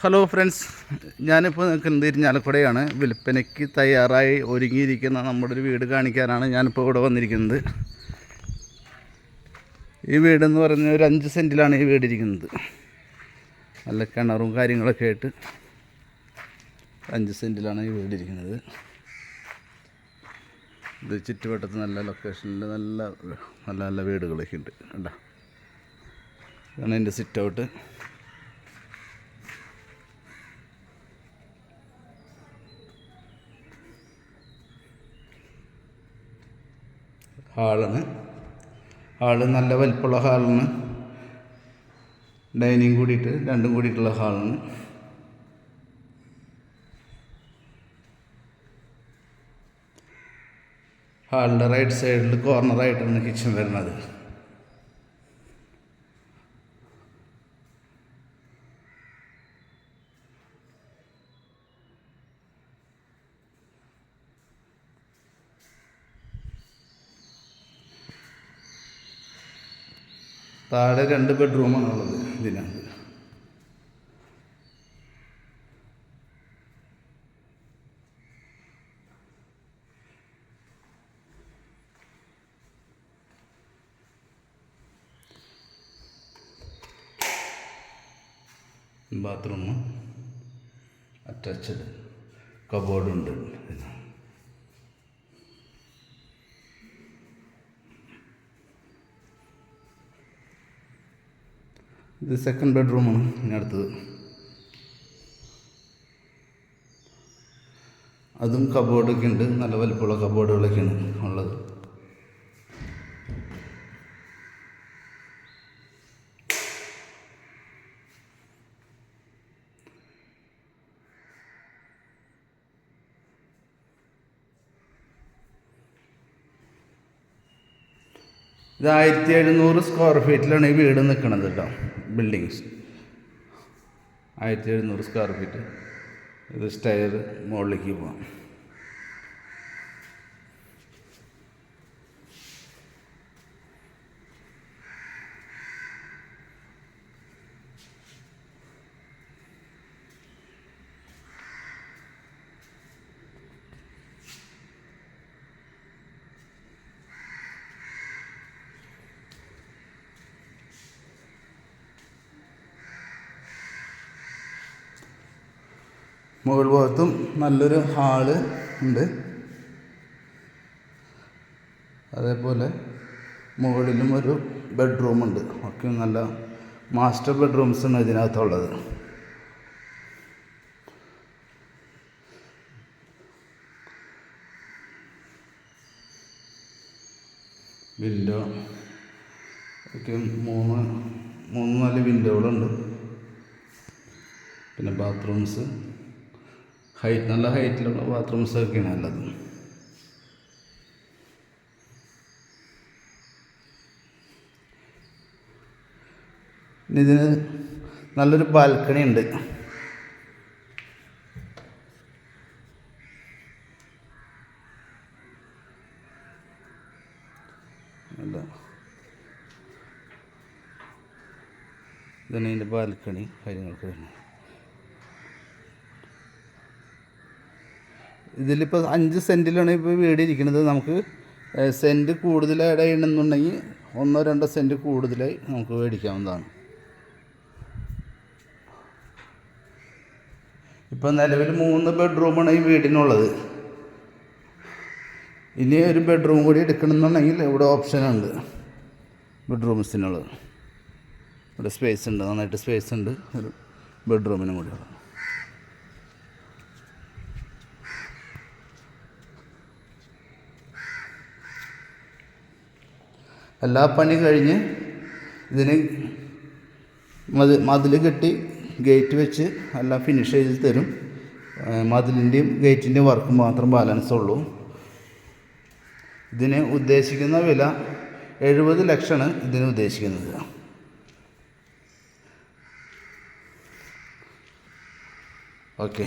Hello friends ഞാനിപ്പോൾ നിൽക്കുന്നത് ഇരിഞ്ഞാലക്കുടയാണ് വിൽപ്പനയ്ക്ക് തയ്യാറായി ഒരുങ്ങിയിരിക്കുന്ന നമ്മുടെ ഒരു വീട് കാണിക്കാനാണ് ഞാനിപ്പോൾ ഇവിടെ വന്നിരിക്കുന്നത്. ഈ വീടെന്ന് പറഞ്ഞ ഒരു അഞ്ച് സെന്റിലാണ് ഈ വീട് ഇരിക്കുന്നത്. നല്ല കിണറും കാര്യങ്ങളൊക്കെ ആയിട്ട് അഞ്ച് സെന്റിലാണ് ഈ വീട് ഇരിക്കുന്നത്. ഇത് ചുറ്റുവട്ടത്ത് നല്ല ലൊക്കേഷനിൽ നല്ല നല്ല നല്ല വീടുകളൊക്കെ ഉണ്ട്. കണ്ടോ? ഇതാണ് എന്റെ സിറ്റ് ഔട്ട് ഹാളാണ്. ഹാൾ നല്ല വലിപ്പമുള്ള ഹാളാണ്. ഡൈനിങ് കൂടിയിട്ട് രണ്ടും കൂടിയിട്ടുള്ള ഹാളാണ്. ഹാളിന്റെ റൈറ്റ് സൈഡിൽ കോർണറായിട്ടാണ് കിച്ചൺ വരുന്നത്. താഴെ രണ്ട് ബെഡ്റൂമാണ് ഉള്ളത് ഇതിനകത്ത്. ബാത്റൂം അറ്റാച്ച്ഡ് കബോർഡുണ്ട് ഇതിന് ഇത് സെക്കൻഡ് ബെഡ്റൂമാണ് ഇനി അടുത്തത്. അതും കബോർഡൊക്കെ ഉണ്ട് നല്ല വലിപ്പമുള്ള കബോർഡുകളൊക്കെയാണ് ഉള്ളത്. ഇത് ആയിരത്തി എഴുന്നൂറ് സ്ക്വയർ ഫീറ്റിലാണ് ഈ വീട് നിൽക്കുന്നത് കേട്ടോ. ബിൽഡിങ്സ് ആയിരത്തി എഴുന്നൂറ് സ്ക്വയർ ഫീറ്റ് ഇത് സ്റ്റെയർ മുകളിലേക്ക് പോകാം മുകൾ ഭാഗത്തും നല്ലൊരു ഹാൾ ഉണ്ട്. അതേപോലെ മുകളിലും ഒരു ബെഡ്റൂം ഉണ്ട്. ഒക്കെ നല്ല മാസ്റ്റർ ബെഡ്റൂംസ് ആണ് ഇതിനകത്തുള്ളത്. വിൻഡോ. ഒക്കെ മൂന്ന് മൂന്ന് നാല് വിൻഡോകളുണ്ട്. പിന്നെ ബാത്റൂംസ്. ഹൈറ്റ് നല്ല ഹൈറ്റിലുള്ള ബാത്റൂംസ് ഒക്കെയാണ് നല്ലത്. ഇതിന് നല്ലൊരു ബാൽക്കണി ഉണ്ട്. ഇതാണ് ഇതിന്റെ ബാൽക്കണി കാര്യങ്ങളൊക്കെ വരുന്നത്. ഇതിലിപ്പോൾ അഞ്ച് സെന്റിലാണ് ഇപ്പോൾ വീട് ഇരിക്കുന്നത് നമുക്ക് സെന്റ് കൂടുതലായിട്ട് എണ്ണുന്നുണ്ടെങ്കിൽ ഒന്നോ രണ്ടോ സെന്റ് കൂടുതലായി നമുക്ക് മേടിക്കാവുന്നതാണ്. ഇപ്പോൾ നിലവിൽ മൂന്ന് ബെഡ്റൂമാണ് ഈ വീടിനുള്ളത്. ഇനി ഒരു ബെഡ്റൂം കൂടി എടുക്കണമെന്നുണ്ടെങ്കിൽ ഇവിടെ ഓപ്ഷനുണ്ട് ബെഡ്റൂംസിനുള്ളത്. ഇവിടെ സ്പേസ് ഉണ്ട് നന്നായിട്ട് സ്പേസ് ഉണ്ട്. ഒരു ബെഡ്റൂമിനും കൂടി എല്ലാ പണി കഴിഞ്ഞ് ഇതിന് മതി മതിൽ കെട്ടി ഗേറ്റ് വെച്ച് എല്ലാം ഫിനിഷ് ചെയ്ത് തരും. മതിലിന്റെയും ഗേറ്റിന്റെയും വർക്ക് മാത്രം ബാലൻസ് ഉള്ളൂ. ഇതിന് ഉദ്ദേശിക്കുന്ന വില എഴുപത് ലക്ഷമാണ് ഇതിന് ഉദ്ദേശിക്കുന്നത്. ഓക്കെ